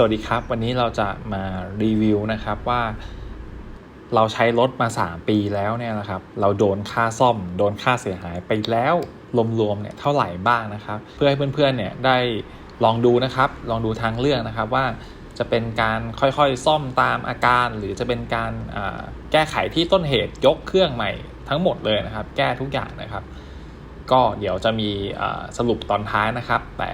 สวัสดีครับ วันนี้เราจะมารีวิวนะครับว่า เราใช้รถมา 3 ปีแล้วเนี่ยนะครับ เราโดนค่าซ่อม โดนค่าเสียหายไปแล้วรวมๆเนี่ยเท่าไหร่บ้างนะครับ เพื่อให้เพื่อนๆเนี่ยได้ลองดูนะครับ ลองดูทางเลือกนะครับว่าจะเป็นการค่อยๆซ่อมตามอาการ หรือจะเป็นการแก้ไขที่ต้นเหตุยกเครื่องใหม่ทั้งหมดเลยนะครับ แก้ทุกอย่างนะครับ ก็เดี๋ยวจะมีสรุปตอนท้ายนะครับ แต่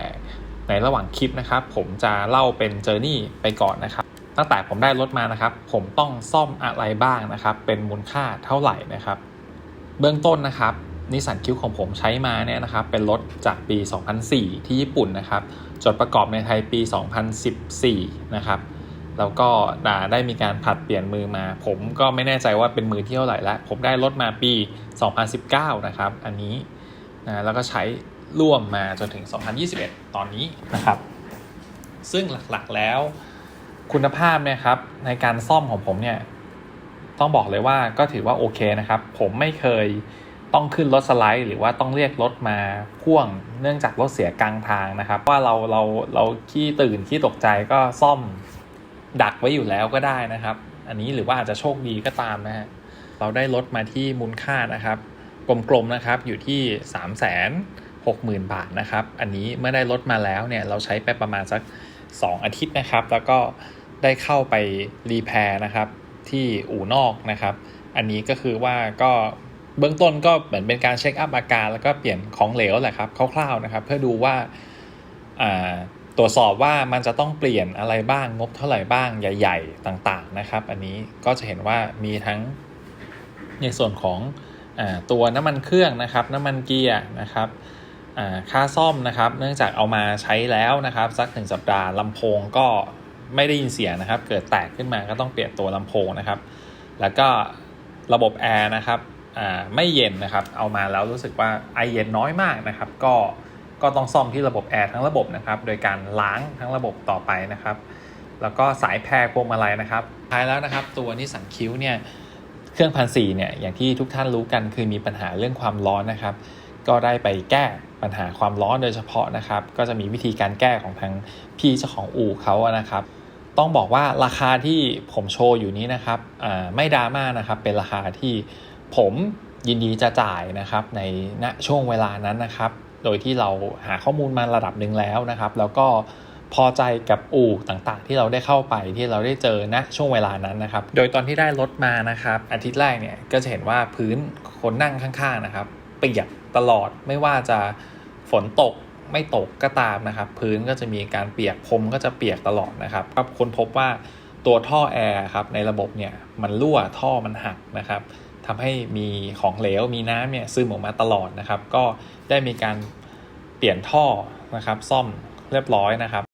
ในระหว่างคลิปนะครับ ผมจะเล่าเป็นเจอร์นี่ไปก่อนนะครับ ตั้งแต่ผมได้รถมานะครับ ผมต้องซ่อมอะไรบ้างนะครับ เป็นมูลค่าเท่าไหร่นะครับ เบื้องต้นนะครับนิสสันคิวของผมใช้มาเนี่ยนะครับเป็นรถจากปี 2004 ที่ญี่ปุ่นนะครับ จดประกอบในไทยปี 2014 นะครับแล้วก็ได้มีการผัดเปลี่ยนมือมา ผมก็ไม่แน่ใจว่าเป็นมือที่เท่าไหร่แล้ว ผมได้รถมาปี 2019 นะครับ อันนี้นะแล้วก็ใช้ ร่วมมาจนถึง 2021 ตอนนี้นะครับ ซึ่งหลักๆแล้ว คุณภาพเนี่ยครับ ในการซ่อมของผมเนี่ย ต้องบอกเลยว่าก็ถือว่าโอเคนะครับ ผมไม่เคยต้องขึ้นรถสไลด์ หรือว่าต้องเรียกรถมาพ่วงเนื่องจากรถเสียกลางทางนะครับ ว่าเราเราเราขี้ตื่นขี้ตกใจก็ซ่อมดักไว้อยู่แล้วก็ได้นะครับ อันนี้หรือว่าอาจจะโชคดีก็ตามนะฮะเราได้รถมาที่มูลค่านะครับ กลมๆนะครับอยู่ที่3 6 0 0 0 0 บาทนะครับ อันนี้เมื่อได้รถมาแล้วเนี่ยเราใช้ไปประมาณสัก 2 อาทิตย์นะครับ แล้วก็ได้เข้าไปรีแพร์นะครับที่อู่นอกนะครับ อันนี้ก็คือว่าก็เบื้องต้นก็เหมือนเป็นการเช็คอัพอาการแล้วก็เปลี่ยนของเหลวแหละครับคร่าวๆนะครับ เพื่อดูว่าตรวจสอบว่ามันจะต้องเปลี่ยนอะไรบ้างงบเท่าไหร่บ้างใหญ่ ๆ ต่างๆนะครับ อันนี้ก็จะเห็นว่ามีทั้งในส่วนของอตัวน้ำมันเครื่องนะครับ น้ำมันเกียร์นะครับ ค่าซ่อมนะครับ เนื่องจากเอามาใช้แล้วนะครับ สักหนึ่งสัปดาห์ลำโพงก็ไม่ได้ยินเสียงนะครับ เกิดแตกขึ้นมาก็ต้องเปลี่ยนตัวลำโพงนะครับ แล้วก็ระบบแอร์นะครับไม่เย็นนะครับ เอามาแล้วรู้สึกว่าไอเย็นน้อยมากนะครับ ก็ก็ต้องซ่อมที่ระบบแอร์ทั้งระบบนะครับ โดยการล้างทั้งระบบต่อไปนะครับ แล้วก็สายแพรพวงมาลัยนะครับท้ายแล้วนะครับ ตัวนิสสันคิวเนี่ยเครื่องพันสี่เนี่ยอย่างที่ทุกท่านรู้กันคือมีปัญหาเรื่องความร้อนนะครับ ก็ได้ไปแก้ปัญหาความร้อนโดยเฉพาะนะครับ ก็จะมีวิธีการแก้ของทางพี่เจ้าของอู่เขานะครับ ต้องบอกว่าราคาที่ผมโชว์อยู่นี้นะครับไม่ดราม่านะครับ เป็นราคาที่ผมยินดีจะจ่ายนะครับในณช่วงเวลานั้นนะครับ โดยที่เราหาข้อมูลมาระดับหนึ่งแล้วนะครับ แล้วก็พอใจกับอู่ต่างๆ ที่เราได้เข้าไปที่เราได้เจอณช่วงเวลานั้นนะครับ โดยตอนที่ได้รถมานะครับ อาทิตย์แรกเนี่ยก็จะเห็นว่าพื้นคนนั่งข้างๆนะครับเปียก ตลอดไม่ว่าจะฝนตกไม่ตกก็ตามนะครับ พื้นก็จะมีการเปียกพรมก็จะเปียกตลอดนะครับก็ค้นพบว่าตัวท่อแอร์ครับในระบบเนี่ยมันรั่วท่อมันหักนะครับทำให้มีของเหลวมีน้ำเนี่ยซึมออกมาตลอดนะครับ ก็ได้มีการเปลี่ยนท่อนะครับ ซ่อมเรียบร้อยนะครับ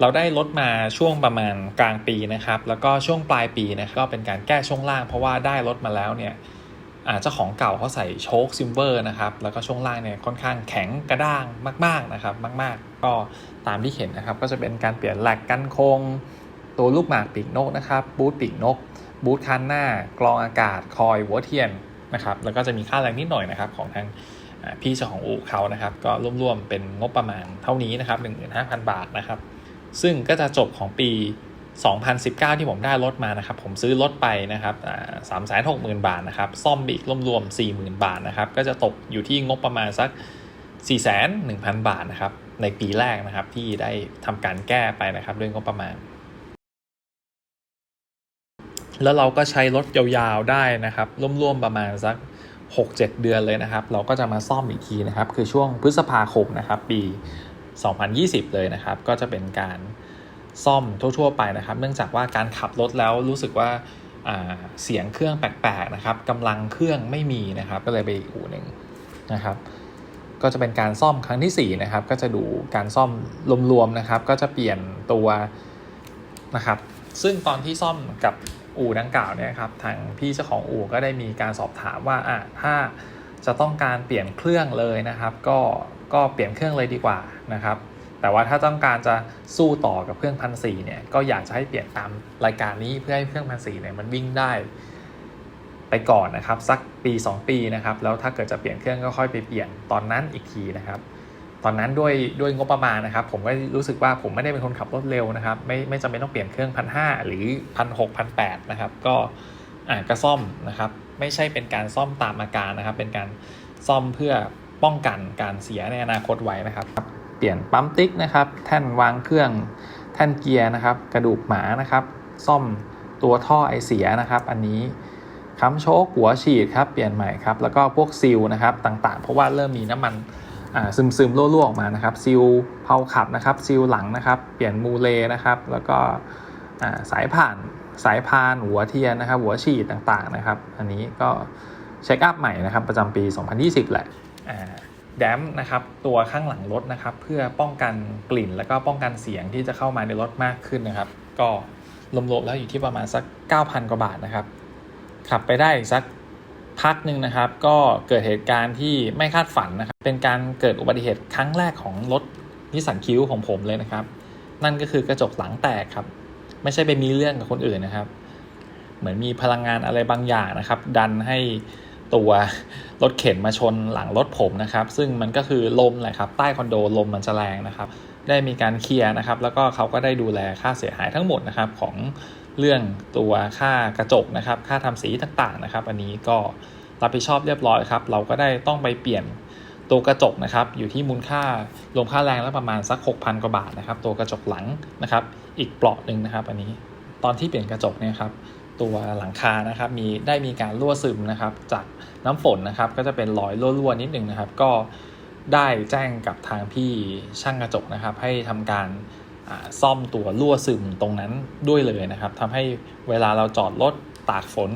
เราได้รถมาช่วงประมาณกลางปีนะครับ แล้วก็ช่วงปลายปีนะก็เป็นการแก้ช่วงล่างเพราะว่าได้รถมาแล้วเนี่ย เจ้าของเก่าเขาใส่โชคซิลเวอร์นะครับแล้วก็ช่วงล่างเนี่ยค่อนข้างแข็งกระด้างมากๆนะครับมาก ๆ ก็ตามที่เห็นนะครับก็จะเป็นการเปลี่ยนแหลกกันโคงตัวลูกหมากปีกนกนะครับบูทปีกนก บูทคันหน้ากรองอากาศคอยหัวเทียนนะครับแล้วก็จะมีค่าแรงนิดหน่อยนะครับของทางพี่เจ้าของอู่เขานะครับก็ร่วมๆเป็นงบประมาณเท่านี้นะครับ15,000บาทนะครับซึ่งก็จะจบของปี 2019 ที่ผมได้รถมานะครับ ผมซื้อรถไปนะครับสามแสนหกหมื่นบาทนะครับ ซ่อมอีกรวมๆสี่หมื่นบาทนะครับ ก็จะตกอยู่ที่งบประมาณสัก 4 1 0 0 0 บาทนะครับ ในปีแรกนะครับที่ได้ทำการแก้ไปนะครับด้วยงบประมาณ แล้วเราก็ใช้รถยาวๆได้นะครับร่วมๆประมาณสัก 6-7 เดือนเลยนะครับ เราก็จะมาซ่อมอีกทีนะครับ คือช่วงพฤษภาคมนะครับ ปี 2020 เลยนะครับ ก็จะเป็นการ ซ่อมทั่วๆไปนะครับ เนื่องจากว่าการขับรถแล้วรู้สึกว่าเสียงเครื่องแปลกๆนะครับกำลังเครื่องไม่มีนะครับ ก็เลยไปอีกอู่หนึ่งนะครับ ก็จะเป็นการซ่อมครั้งที่4นะครับ ก็จะดูการซ่อมรวมๆนะครับ ก็จะเปลี่ยนตัวนะครับ ซึ่งตอนที่ซ่อมกับอู่ดังกล่าวเนี่ยครับ ทางพี่เจ้าของอู่ก็ได้มีการสอบถามว่าอะถ้าจะต้องการเปลี่ยนเครื่องเลยนะครับ ก็ก็เปลี่ยนเครื่องเลยดีกว่านะครับ แต่ว่าถ้าต้องการจะสู้ต่อกับเครื่องพันสี่เนี่ยก็อยากจะให้เปลี่ยนตามรายการนี้เพื่อให้เครื่องพันสี่เนี่ยมันวิ่งได้ไปก่อนนะครับสักปี 2 ปีนะครับแล้วถ้าเกิดจะเปลี่ยนเครื่องก็ค่อยไปเปลี่ยนตอนนั้นอีกทีนะครับ ตอนนั้นด้วยด้วยงบประมาณนะครับ ผมก็รู้สึกว่าผมไม่ได้เป็นคนขับรถเร็วนะครับ ไม่ไม่จำเป็นต้องเปลี่ยนเครื่องพันห้าหรือพันหกพันแปดนะครับก็อ่าก็ซ่อมนะครับ ไม่ใช่เป็นการซ่อมตามอาการนะครับ เป็นการซ่อมเพื่อป้องกันการเสียในอนาคตไว้นะครับ ปลี่ยนปั๊มติ๊กนะครับ แท่นวางเครื่อง แท่นเกียร์นะครับ กระดูกหมานะครับ ซ่อมตัวท่อไอเสียนะครับ อันนี้ค้ำโชคหัวฉีดครับ เปลี่ยนใหม่ครับ แล้วก็พวกซีลนะครับต่างๆ เพราะว่าเริ่มมีน้ำมันซึมซึมๆรั่วๆออกมานะครับซีลเพาขับนะครับซีลหลังนะครับ เปลี่ยนมูเลนะครับ แล้วก็สายผ่านสายพานหัวเทียนนะครับ หัวฉีดต่างๆนะครับ อันนี้ก็เช็คอัพใหม่นะครับ ประจำปี 2020 แหละ แดมนะครับตัวข้างหลังรถนะครับ เพื่อป้องกันกลิ่น แล้วก็ป้องกันเสียงที่จะเข้ามาในรถมากขึ้นนะครับ ก็รวมๆแล้วอยู่ที่ประมาณสัก 9,000 กว่าบาทนะครับ ขับไปได้อีกสักพักหนึ่งนะครับ ก็เกิดเหตุการณ์ที่ไม่คาดฝันนะครับ เป็นการเกิดอุบัติเหตุครั้งแรกของรถนิสสันคิวของผมเลยนะครับ นั่นก็คือกระจกหลังแตกครับ ไม่ใช่ไปมีเรื่องกับคนอื่นนะครับ เหมือนมีพลังงานอะไรบางอย่างนะครับ ดันให้ ตัวรถเข็นมาชนหลังรถผมนะครับ ซึ่งมันก็คือลมแหละครับ ใต้คอนโดลมมันจะแรงนะครับ ได้มีการเคลียร์นะครับ แล้วก็เขาก็ได้ดูแลค่าเสียหายทั้งหมดนะครับของเรื่องตัวค่ากระจกนะครับ ค่าทำสีต่างๆนะครับ อันนี้ก็รับผิดชอบเรียบร้อยครับ เราก็ได้ต้องไปเปลี่ยนตัวกระจกนะครับ อยู่ที่มูลค่ารวมค่าแรงแล้วประมาณสัก 6,000 กว่าบาทนะครับ ตัวกระจกหลังนะครับ อีกเปลาะหนึ่งนะครับ อันนี้ตอนที่เปลี่ยนกระจกเนี่ยครับ ตัวหลังคานะครับมีได้มีการรั่วซึมนะครับจากน้ำฝนนะครับก็จะเป็นรอยรั่วๆนิดนึงนะครับ ก็ได้แจ้งกับทางพี่ช่างกระจกนะครับ ให้ทำการซ่อมตัวรั่วซึมตรงนั้นด้วยเลยนะครับทำให้เวลาเราจอดรถตากฝน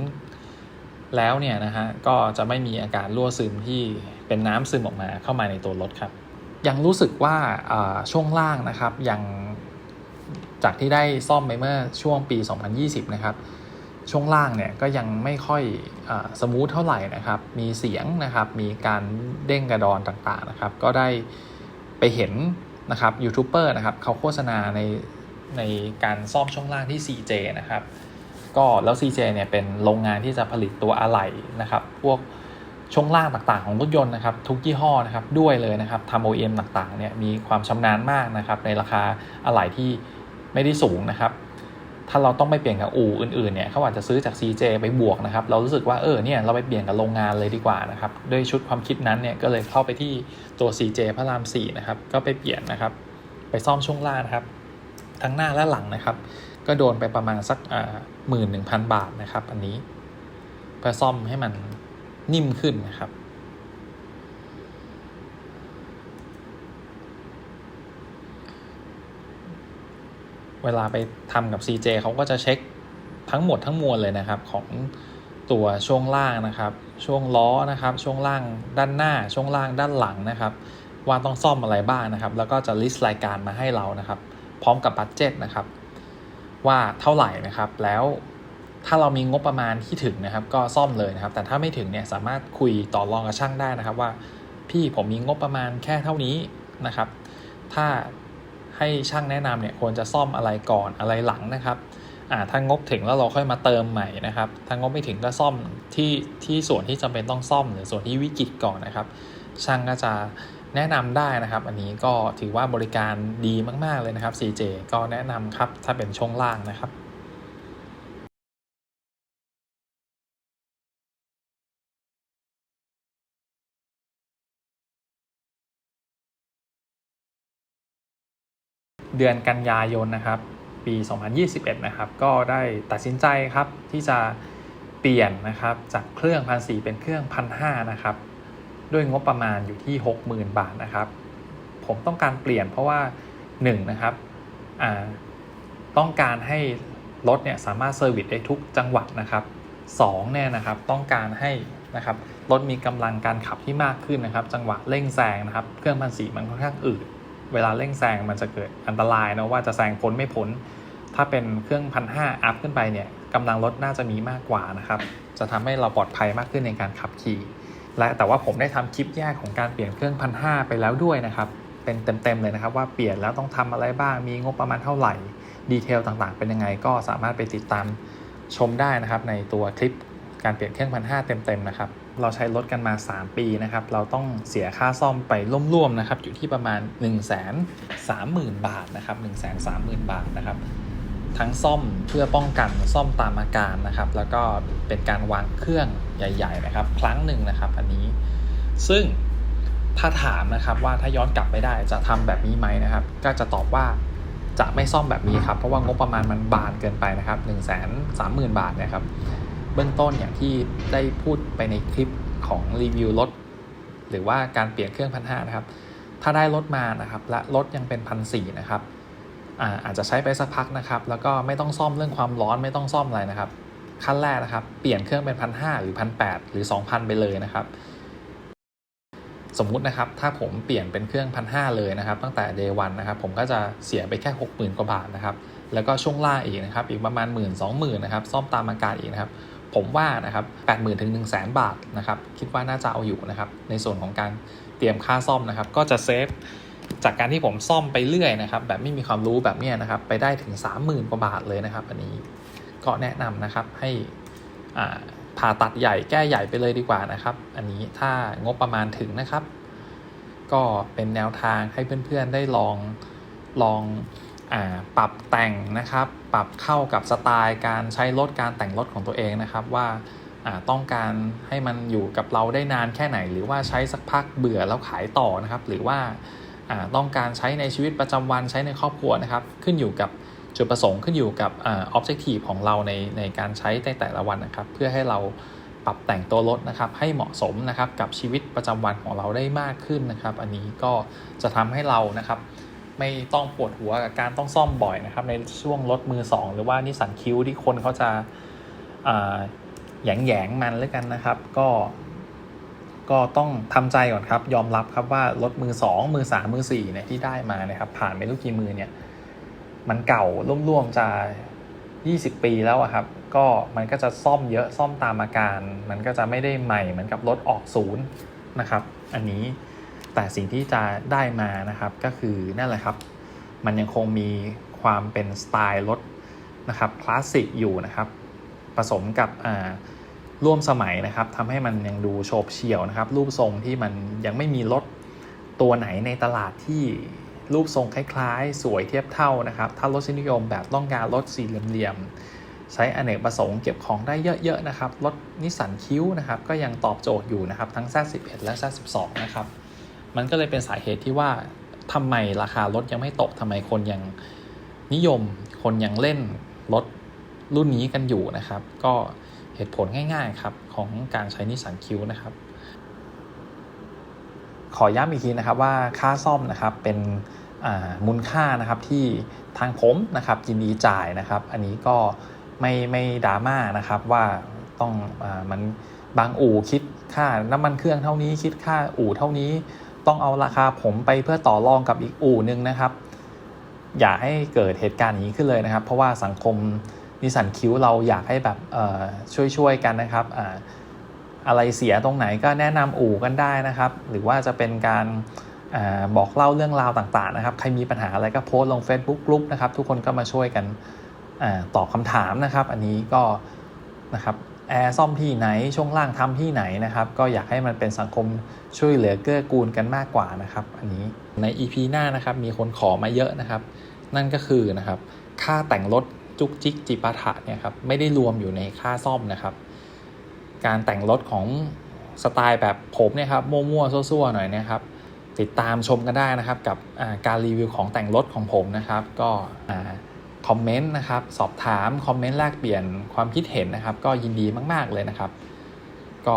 แล้วเนี่ยนะฮะก็จะไม่มีอาการรั่วซึมที่เป็นน้ำซึมออกมาเข้ามาในตัวรถครับ ยังรู้สึกว่าอ่าช่วงล่างนะครับยังจากที่ได้ซ่อมไปเมื่อช่วงปี 2020 นะครับ ช่วงล่างเนี่ยก็ยังไม่ค่อยอสมูทเท่าไหร่นะครับ มีเสียงนะครับ มีการเด้งกระดอนต่างๆนะครับ ก็ได้ไปเห็นนะครับยูทูบเบอร์นะครับเขาโฆษณาในในการซ่อมช่วงล่างที่ CJ นะครับ ก็แล้ว CJ เนี่ยเป็นโรงงานที่จะผลิตตัวอะไหล่นะครับ พวกช่วงล่างต่างๆของรถยนต์นะครับ ทุกยี่ห้อนะครับด้วยเลยนะครับทำ OEM ต่างๆเนี่ยมีความชำนาญมากนะครับ ในราคาอะไหล่ที่ไม่ได้สูงนะครับ ถ้าเราต้องไปเปลี่ยนกับอู่อื่นๆเนี่ยเขาอาจจะซื้อจาก CJ ไปบวกนะครับ เรารู้สึกว่าเออเนี่ยเราไปเปลี่ยนกับโรงงานเลยดีกว่านะครับด้วยชุดความคิดนั้นเนี่ยก็เลยเข้าไปที่ตัว CJ พระราม4นะครับก็ไปเปลี่ยนนะครับ ไปซ่อมช่วงล่างครับ ทั้งหน้าและหลังนะครับ ก็โดนไปประมาณสักหมื่นหนึ่งพันบาทนะครับ อันนี้เพื่อซ่อมให้มันนิ่มขึ้นนะครับ เวลาไปทำกับ CJ เขาก็จะเช็คทั้งหมดทั้งมวลเลยนะครับของตัวช่วงล่างนะครับ ช่วงล้อนะครับ ช่วงล่างด้านหน้า ช่วงล่างด้านหลังนะครับ ว่าต้องซ่อมอะไรบ้างนะครับ แล้วก็จะลิสต์รายการมาให้เรานะครับ พร้อมกับบัตเจ็ตนะครับ ว่าเท่าไหร่นะครับ แล้วถ้าเรามีงบประมาณที่ถึงนะครับ ก็ซ่อมเลยนะครับ แต่ถ้าไม่ถึงเนี่ยสามารถคุยต่อรองกับช่างได้นะครับว่า พี่ผมมีงบประมาณแค่เท่านี้นะครับ ถ้า ให้ช่างแนะนำเนี่ยควรจะซ่อมอะไรก่อนอะไรหลังนะครับถ้างบถึงแล้วเราค่อยมาเติมใหม่นะครับถ้างบไม่ถึงก็ซ่อมที่ที่ส่วนที่จำเป็นต้องซ่อมหรือส่วนที่วิกฤตก่อนนะครับ ช่างก็จะแนะนำได้นะครับ อันนี้ก็ถือว่าบริการดีมาก ๆเลยนะครับ CJ ก็แนะนำครับถ้าเป็นช่วงล่างนะครับ เดือนกันยายนนะครับ ปี 2021 นะครับ ก็ได้ตัดสินใจครับที่จะเปลี่ยนนะครับจากเครื่องพันสเป็นเครื่องพันห้านะครับ ด้วยงบประมาณอยู่ที่ 60,000 บาทนะครับ ผมต้องการเปลี่ยนเพราะว่า1นะครับต้องการให้รถเนี่ยสามารถเซอร์วิสได้ทุกจังหวัดนะครับ2เนี่ยนะครับต้องการให้นะครับรถมีกำลังการขับที่มากขึ้นนะครับ จังหวะเร่งแซงนะครับ เครื่องพันสีมันค่อนข้างอืด เวลาเร่งแซงมันจะเกิดอันตรายนะว่าจะแซงพ้นไม่พ้น ถ้าเป็นเครื่องพันห้าอัพขึ้นไปเนี่ยกำลังรถน่าจะมีมากกว่านะครับ จะทำให้เราปลอดภัยมากขึ้นในการขับขี่ และแต่ว่าผมได้ทำคลิปแยกของการเปลี่ยนเครื่องพันห้าไปแล้วด้วยนะครับเป็นเต็มๆเลยนะครับ ว่าเปลี่ยนแล้วต้องทำอะไรบ้างมีงบประมาณเท่าไหร่ดีเทลต่างๆ เป็นยังไงก็สามารถไปติดตามชมได้นะครับในตัวคลิป การเปลี่ยนเครื่องพันห้าเต็มๆนะครับ เราใช้รถกันมา 3 ปีนะครับ เราต้องเสียค่าซ่อมไปร่วมๆนะครับ อยู่ที่ประมาณ 1 3 0 0 0 0 บาทนะครับ1 3 0 0 0 0 บาทนะครับทั้งซ่อมเพื่อป้องกันซ่อมตามอาการนะครับ แล้วก็เป็นการวางเครื่องใหญ่ ๆ นะครับ ครั้งหนึ่งนะครับ อันนี้ ซึ่งถ้าถามนะครับว่าถ้าย้อนกลับไปได้จะทำแบบนี้ไหมนะครับ ก็จะตอบว่าจะไม่ซ่อมแบบนี้ครับ เพราะว่างบประมาณมันบานเกินไปนะครับ 1 3 0 0 0 0 บาทนะครับ เบื้องต้นอย่างที่ได้พูดไปในคลิปของรีวิวรถหรือว่าการเปลี่ยนเครื่องพันห้านะครับ ถ้าได้รถมานะครับ และรถยังเป็นพันสี่นะครับอาอาจจะใช้ไปสักพักนะครับ แล้วก็ไม่ต้องซ่อมเรื่องความร้อนไม่ต้องซ่อมอะไรนะครับ ขั้นแรกนะครับ เปลี่ยนเครื่องเป็นพันห้าหรือพันแปดหรือสองพันไปเลยนะครับ สมมุตินะครับถ้าผมเปลี่ยนเป็นเครื่องพันห้าเลยนะครับ ตั้งแต่ day วันนะครับ ผมก็จะเสียไปแค่หกหมื่นกว่าบาทนะครับ แล้วก็ช่วงล่างอีกนะครับ อีกประมาณหมื่นสองหมื่นนะครับ ซ่อมตามอาการอีกนะครับ ผมว่านะครับแปดหมื่นถึงหนึ่งแสนบาทนะครับคิดว่าน่าจะเอาอยู่นะครับในส่วนของการเตรียมค่าซ่อมนะครับก็จะเซฟจากการที่ผมซ่อมไปเรื่อยนะครับแบบไม่มีความรู้แบบนี้นะครับไปได้ถึง 30,000กว่าบาทเลยนะครับ อันนี้ก็แนะนำนะครับให้อ่าผ่าตัดใหญ่แก้ใหญ่ไปเลยดีกว่านะครับ อันนี้ถ้างบประมาณถึงนะครับ ก็เป็นแนวทางให้เพื่อนๆได้ลองลอง ปรับแต่งนะครับ ปรับเข้ากับสไตล์การใช้รถการแต่งรถของตัวเองนะครับว่าต้องการให้มันอยู่กับเราได้นานแค่ไหน หรือว่าใช้สักพักเบื่อแล้วขายต่อนะครับ หรือว่าต้องการใช้ในชีวิตประจำวันใช้ในครอบครัวนะครับ ขึ้นอยู่กับจุดประสงค์ขึ้นอยู่กับอ่า objective ของเราในในการใช้ในแต่ละวันนะครับ เพื่อให้เราปรับแต่งตัวรถนะครับ ให้เหมาะสมนะครับกับชีวิตประจำวันของเราได้มากขึ้นนะครับ อันนี้ก็จะทำให้เรานะครับ ไม่ต้องปวดหัวกับการต้องซ่อมบ่อยนะครับ ในช่วงรถมือ 2 หรือว่านิสสันคิวที่คนเขาจะแหยงแยงมันแล้วกันนะครับ ก็ ก็ต้องทำใจก่อนครับ ยอมรับครับว่ารถมือ 2 มือ 3 มือ4เนี่ยที่ได้มานะครับ ผ่านไปลูกกี่มือเนี่ย มันเก่าร่วมๆจะ20 ปีแล้วครับ ก็มันก็จะซ่อมเยอะซ่อมตามอาการ มันก็จะไม่ได้ใหม่เหมือนกับรถออกศูนย์นะครับ อันนี้ แต่สิ่งที่จะได้มานะครับก็คือนั่นแหละครับ มันยังคงมีความเป็นสไตล์รถนะครับคลาสสิกอยู่นะครับผสมกับร่วมสมัยนะครับทำให้มันยังดูโฉบเฉี่ยวนะครับ รูปทรงที่มันยังไม่มีรถตัวไหนในตลาดที่รูปทรงคล้ายๆ สวยเทียบเท่านะครับ ถ้ารถนิยมแบบต้องการรถสี่เหลี่ยมๆใช้อเนกประสงค์เก็บของได้เยอะๆนะครับ รถนิสสันคิ้วนะครับ ก็ยังตอบโจทย์อยู่นะครับ ทั้ง Z11 และ Z12 นะครับ มันก็เลยเป็นสาเหตุที่ว่าทำไมราคารถยังไม่ตกทำไมคนยังนิยม คนยังเล่นรถรุ่นนี้กันอยู่นะครับ ก็เหตุผลง่ายๆครับของการใช้นิสสันคิวนะครับ ขอย้ำอีกทีนะครับว่าค่าซ่อมนะครับเป็นมูลค่านะครับที่ทางผมนะครับยินดีจ่ายนะครับ อันนี้ก็ไม่ไม่ดราม่านะครับว่าต้องอมันบางอู่คิดค่าน้ำมันเครื่องเท่านี้คิดค่าอู่เท่านี้ ต้องเอาราคาผมไปเพื่อต่อรองกับอีกอู่หนึ่งนะครับ อย่าให้เกิดเหตุการณ์อย่างนี้ขึ้นเลยนะครับ เพราะว่าสังคมนิสันคิวเราอยากให้แบบช่วยๆกันนะครับออะไรเสียตรงไหนก็แนะนำอู่กันได้นะครับ หรือว่าจะเป็นการอบอกเล่าเรื่องราวต่างๆนะครับ ใครมีปัญหาอะไรก็โพสต์ลง Facebook กลุ่มนะครับ ทุกคนก็มาช่วยกันอตอบคำถามนะครับ อันนี้ก็นะครับ แอร์ซ่อมที่ไหน ช่วงล่างทำที่ไหนนะครับ ก็อยากให้มันเป็นสังคมช่วยเหลือเกื้อกูลกันมากกว่านะครับ อันนี้ใน EP หน้านะครับมีคนขอมาเยอะนะครับ นั่นก็คือนะครับ ค่าแต่งรถจุกจิกจิปาถะเนี่ยครับไม่ได้รวมอยู่ในค่าซ่อมนะครับ การแต่งรถของสไตล์แบบผมเนี่ยครับมั่วๆซั่วๆหน่อยนะครับ ติดตามชมกันได้นะครับ กับการรีวิวของแต่งรถของผมนะครับ ก็อ่า คอมเมนต์นะครับ สอบถามคอมเมนต์แลกเปลี่ยนความคิดเห็นนะครับ ก็ยินดีมาก ๆ เลยนะครับ ก็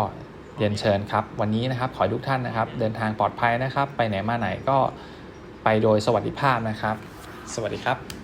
เรียนเชิญครับ วันนี้นะครับ ขอให้ทุกท่านนะครับ เดินทางปลอดภัยนะครับ ไปไหนมาไหนก็ไปโดยสวัสดิภาพนะครับ สวัสดีครับ